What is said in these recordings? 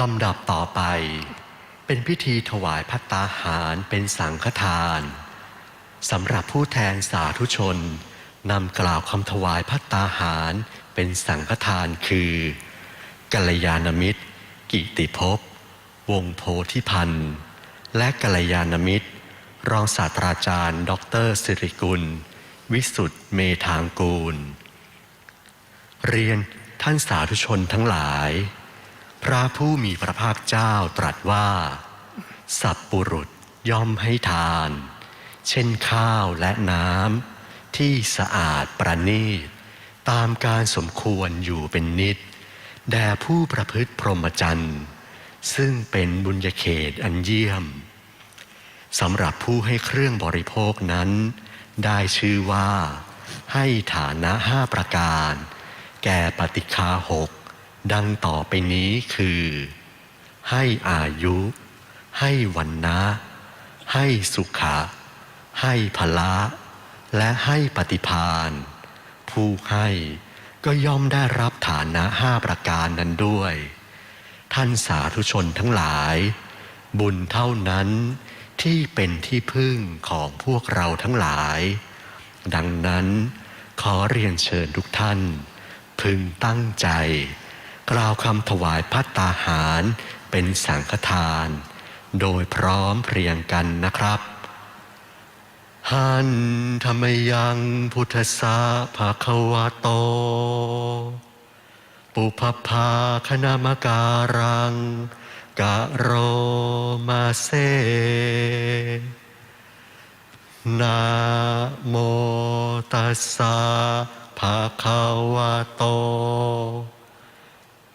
ลำดับต่อไป เป็นพิธีถวายพัตตาหารเป็นสังฆทานสำหรับผู้แทนสาธุชนนำกล่าวคำถวายพัตตาหารเป็นสังฆทานคือกัลยาณมิตร กิติภพ วงโพธิพันธ์ และกัลยาณมิตร รองศาสตราจารย์ดอกเตอรสิริกุล วิสุทธ์เมธางกูล เรียนท่านสาธุชนทั้งหลาย พระผู้มีพระภาคเจ้าตรัสว่า สัพปุรุษย่อมให้ทาน เช่นข้าวและน้ำที่สะอาดประณีต ตามการสมควรอยู่เป็นนิด แด่ผู้ประพฤติพรหมจรรย์ ซึ่งเป็นบุญญเขตอันเยี่ยมสำหรับผู้ให้เครื่องบริโภคนั้น ได้ชื่อว่า ให้ฐานะห้าประการ แก่ปฏิคาหก ดังต่อไปนี้คือ ให้อายุ ให้วันนะให้สุขะ ให้พละ และให้ปฏิพานผู้ให้ก็ย่อมได้รับฐานะห้าประการนั้นด้วย ท่านสาธุชนทั้งหลาย บุญเท่านั้นที่เป็นที่พึ่งของพวกเราทั้งหลาย ดังนั้นขอเรียนเชิญทุกท่าน พึงตั้งใจ กล่าวคำถวายพัตตาหารเป็นสังฆทาน โดยพร้อมเพรียงกันนะครับหันธรรมยังพุทธสาภาควะโต ปุพพาคณามการังกะโรมาเซนะโมตัสสะภะควะโต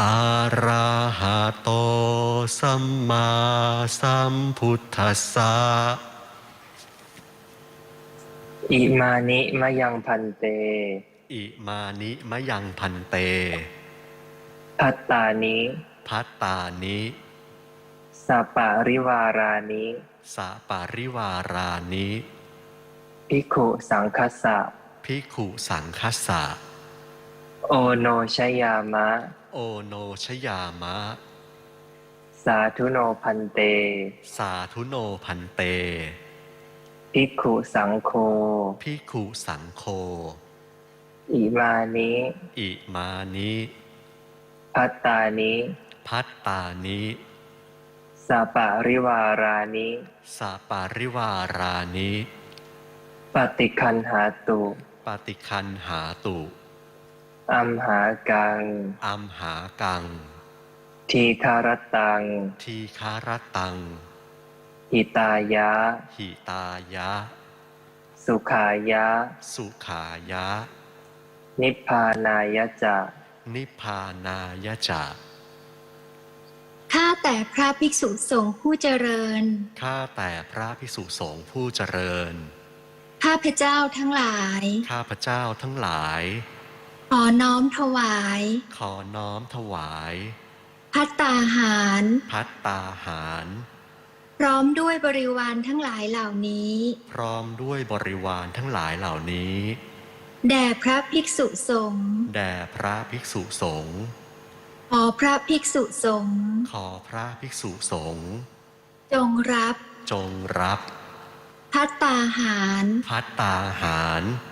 อะระหะโตสัมมาสัมพุทธัสสะอิมานิมะยังพันเต อิมานิมะยังพันเต พัตตานิพัตตานิสปปาริวารานิสาปาริวารานิภิกขุสังคัสสะพิกขุสังคัสสะโอโนชยามะ โอโนชยามะ สาธุโนพันเต สาธุโนพันเต ภิกขุสังโฆ พิกขุสังโฆอิมานิอิมานิพัตตานิพัตตานิสปปาริวารานิสาปาริวารานิปฏิคันหาตุ ปฏิคันหาตุ อัมหากัง อัมหากัง ทีคารตัง ทีคารตัง หิตายะ หิตายะ สุขายะ สุขายะ นิพพานายะจะ นิพพานายะจะข้าแต่พระภิกษุสงฆ์ผู้เจริญ ข้าแต่พระภิกษุสงฆ์ผู้เจริญ ข้าพเจ้าทั้งหลาย ข้าพเจ้าทั้งหลาย ขอน้อมถวาย ขอน้อมถวาย พัตตาหาร พัตตาหาร พร้อมด้วยบริวารทั้งหลายเหล่านี้ พร้อมด้วยบริวารทั้งหลายเหล่านี้ แด่พระภิกษุสงฆ์แด่พระภิกษุสงฆ์ขอพระภิกษุสงฆ์ขอพระภิกษุสงฆ์จงรับ จงรับ พัตตาหาร พัตตาหารพ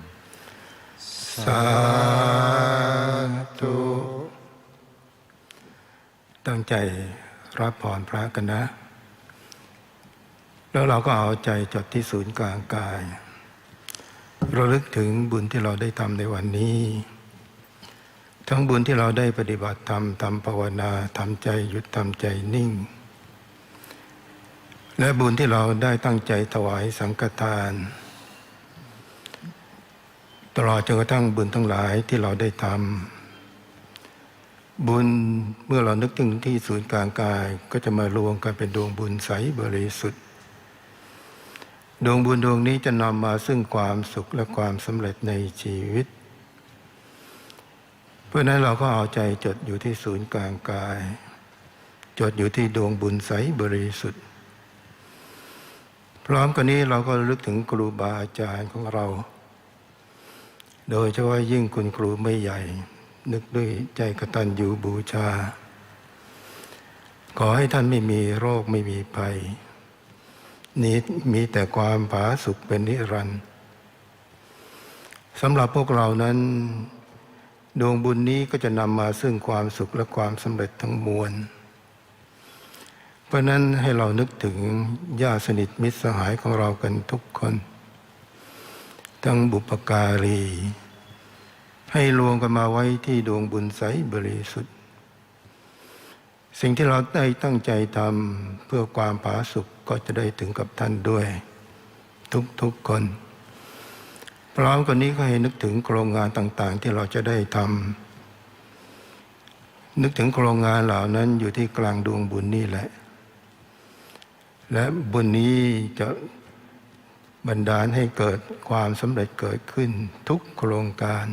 สาธุตั้งใจรับพรพระกันนะ แล้วเราก็เอาใจจดที่ศูนย์กลางกายระลึกถึงบุญที่เราได้ทำในวันนี้ ทั้งบุญที่เราได้ปฏิบัติธรรมทำภาวนาทำใจหยุดทำใจนิ่ง และบุญที่เราได้ตั้งใจถวายสังฆทาน ตลอดจนกระทั่งบุญทั้งหลายที่เราได้ทำบุญเมื่อเรานึกถึงที่ศูนย์กลางกายก็จะมารวมกันเป็นดวงบุญใสบริสุทธิ์ ดวงบุญดวงนี้จะนำมาซึ่งความสุขและความสำเร็จในชีวิต เพราะนั้นเราก็เอาใจจดอยู่ที่ศูนย์กลางกาย จดอยู่ที่ดวงบุญใสบริสุทธิ์ พร้อมกันนี้เราก็ลึกถึงครูบาอาจารย์ของเรา โดยเฉพาะยิ่งคุณครูไม่ใหญ่ นึกด้วยใจกตัญญูบูชา ขอให้ท่านไม่มีโรคไม่มีภัยนี้มีแต่ความผาสุกเป็นนิรันดร์สำหรับพวกเรานั้น ดวงบุญนี้ก็จะนำมาซึ่งความสุขและความสำเร็จทั้งมวล เพราะนั้นให้เรานึกถึงญาติสนิทมิตรสหายของเรากันทุกคน ทั้งบุปการี ให้รวมกันมาไว้ที่ดวงบุญใสบริสุทธิ์ สิ่งที่เราได้ตั้งใจทำเพื่อความผาสุกก็จะได้ถึงกับท่านด้วย ทุกๆคนพร้อมกันนี้ก็ให้นึกถึงโครงงานต่างๆ ที่เราจะได้ทำนึกถึงโครงงานเหล่านั้นอยู่ที่กลางดวงบุญนี่แหละ และบุญนี้จะ บันดาลให้เกิดความสำเร็จเกิดขึ้นทุกโครงการ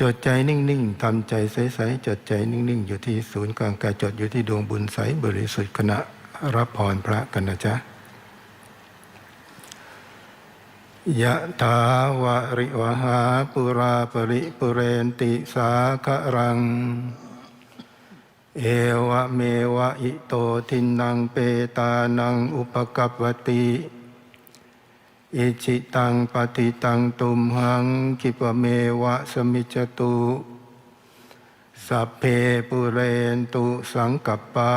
จดใจนิ่งๆทำใจใสๆจดใจนิ่งๆ อยู่ที่ศูนย์กลางกายจดอยู่ที่ดวงบุญใสบริสุทธิ์ขณะรับพรพระกันนะจ๊ะยะถาวะริวหาปุราปริปุเรนติสาคะรัง เอวะเมวะอิโตทินังเปตานังอุปกัปปติอิจิตังปฏิตังตุมหังคิปเมวะสมิจตุสัพเพปุเรนตุสังกัปปา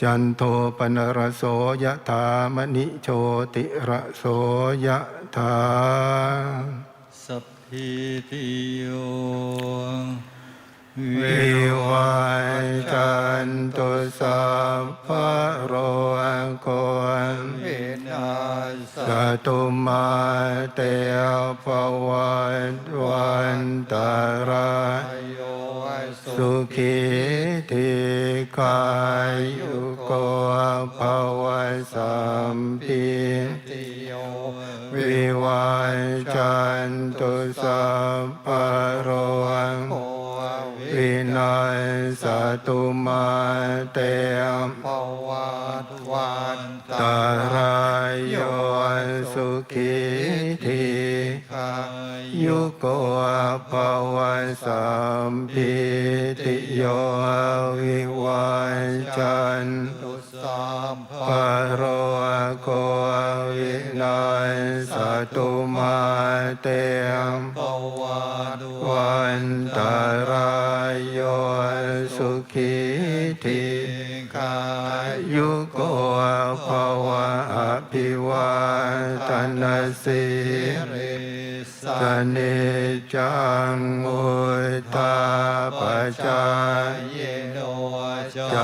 จันโทปนรโสยะถามณิโชติระโสยะถาสัพพิติโย วิวัยจันตุสัพพะโรโควินาสตุมาเตภวันวันตารายโยสุขีทีกายุโกภวสัมปิติโยวิว ตุมาเตมภวัตวันตารายโยสุขิทีขายุโกภวสัมพิติโยวิวา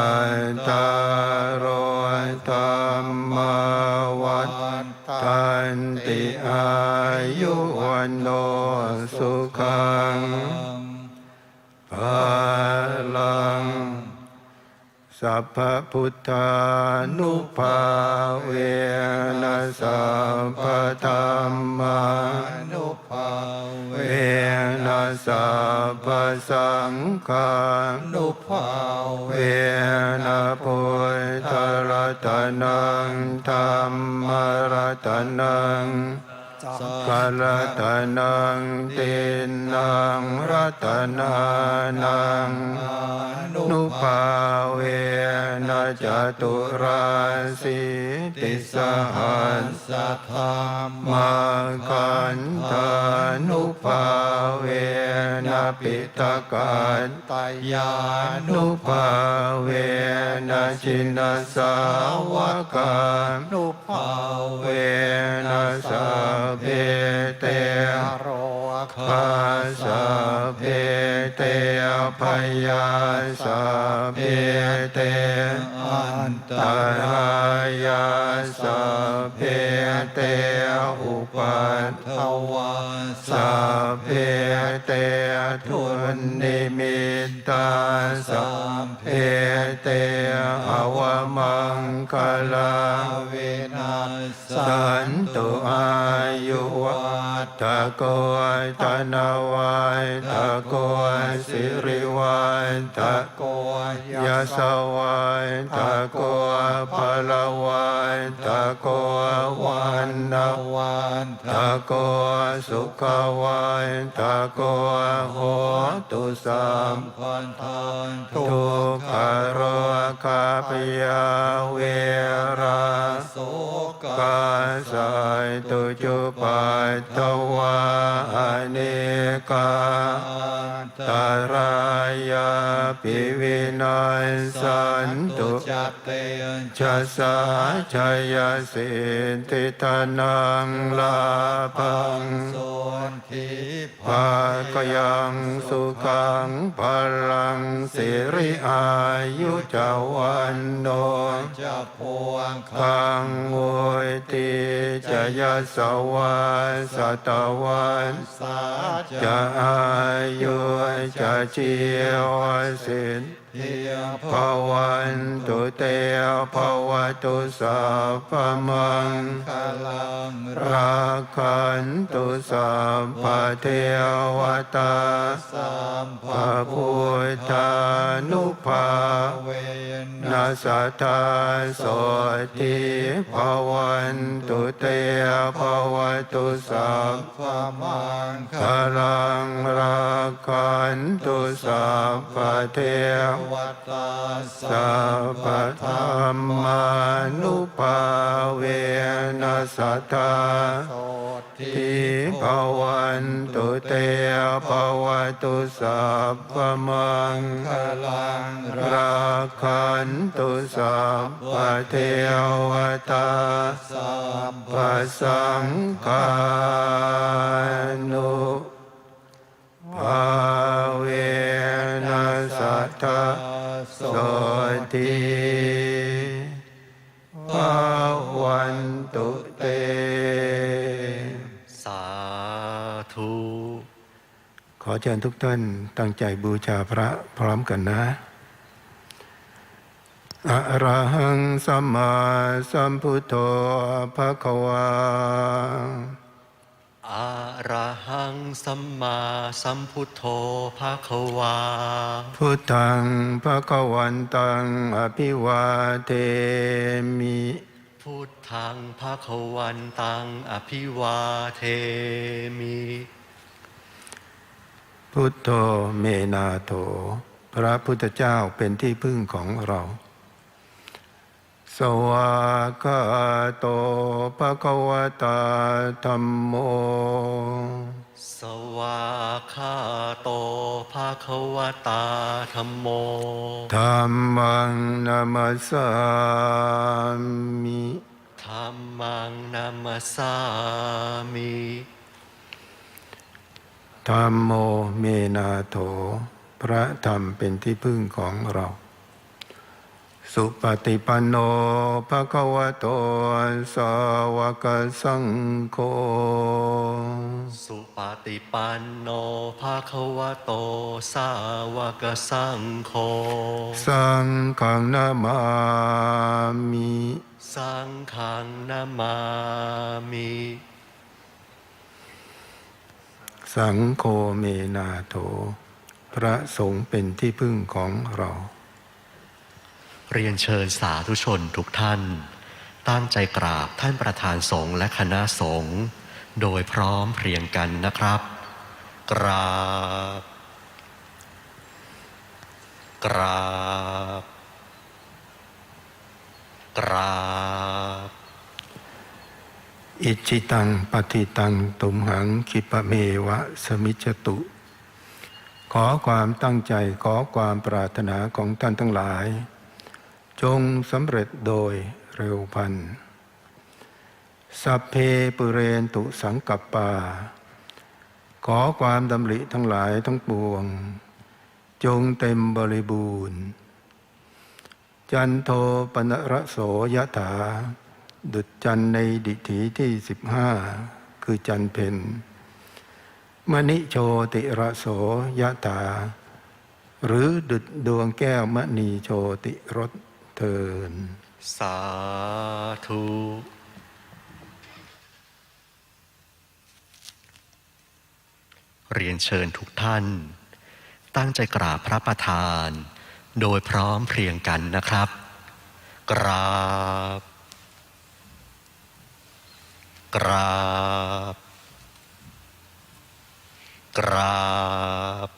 จันตาโรธรรมวัฏทันติอายุวันโนสุขังพลัง สัพพพุทธานุภาเวนะสัพพธรรมานุ สัพพสังฆานุภาเวนะพุทธรัตนังธรรมรัตนังจกาล นะชินสาวกานุภาเวนะสัพเพเตโรคาสัพเพเตพยาสัพเพเตอันตรา ปัฏฐวาสัพเพเตทุนนิมิตตาสัพเพเตอวมังคลาเวนัสสันตุอายุวัตโกตนาวัยตโกสิริวัยตโกยาสวัยตโกภลวัยต โกวันนาวันตโกสุขวัยตโกโหตุสัมพันธันทุกขโรคาปยาเวราโสกาสายตุจุปัตตวาอเนกาตารายา ปิวินัยสันตุจัตเตชะสาชยสิทธิธนังลาพังโสทิภาคยังสุขังพลังสิริอายุจาวันโนจะพวงคังโวยติจะยะสวาสตวันสาจะอายุจะชีวสิน ภวันตุเตภวตุสัพพมังคลังราคันตุสัพพเทวตาสัมภพุทธานุภาเวนัสสทาโสติภวันตุเตภวตุสัพพมังคลังราคันตุสัพพเทวตาสัพพธรรมานุภาเวนัสสทธาทิภวันตุเตภวตุสัพพมังคลังราคันตุสัพพเทวตาสัพพสังฆานุ ติภาวันตุเต สาธุ ขอเชิญทุกท่านตั้งใจบูชาพระพร้อมกันนะอะระหังสัมมาสัมพุทโธภะคะวา อะระหังสัมมาสัมพุทโธภาควา พุทธังภะคะวันตังอภิวาเทมิ พุทธังภาควันตังอภิวาเทมิ พุทโธเมนาโถพระพุทธเจ้าเป็นที่พึ่งของเรา สวากขาโตภะคะวตาธรรมโมสวาคาโตภาควตาธรรมโม ธรรมังนามัสสามิธรรมังนามาสามิธรรมโมเมนาโถ พระธรรมเป็นที่พึ่งของเรา สุปฏิปันโนภะคะวะโตสาวกสังโฆ สุปฏิปันโนภาควโตสาวกสังโฆ สังฆังนามามิ สังฆังนามามิ สังโฆเมนาโถ พระสงฆ์เป็นที่พึ่งของเรา เรียนเชิญสาธุชนทุกท่าน ตั้งใจกราบท่านประธานสงฆ์และคณะสงฆ์โดยพร้อมเพรียงกันนะครับ กราบ กราบ กราบ อิจิตังปฏิตังตุมหังคิปะเมวะสมิจจตุ ขอความตั้งใจขอความปรารถนาของท่านทั้งหลาย จงสำเร็จโดยเร็วพัน สัพเพปุเรนตุสังกัปปา ขอความดำริทั้งหลายทั้งปวง จงเต็มบริบูรณ์ จันโทปนระโสยถา ดุจจันในดิถีที่สิบห้าคือจันเพนมณิโชติระโสยถา หรือดุจดวงแก้วมณีโชติรส เทินสาธุเรียนเชิญทุกท่าน ตั้งใจกราบพระประธาน โดยพร้อมเพรียงกันนะครับ กราบ กราบ กราบ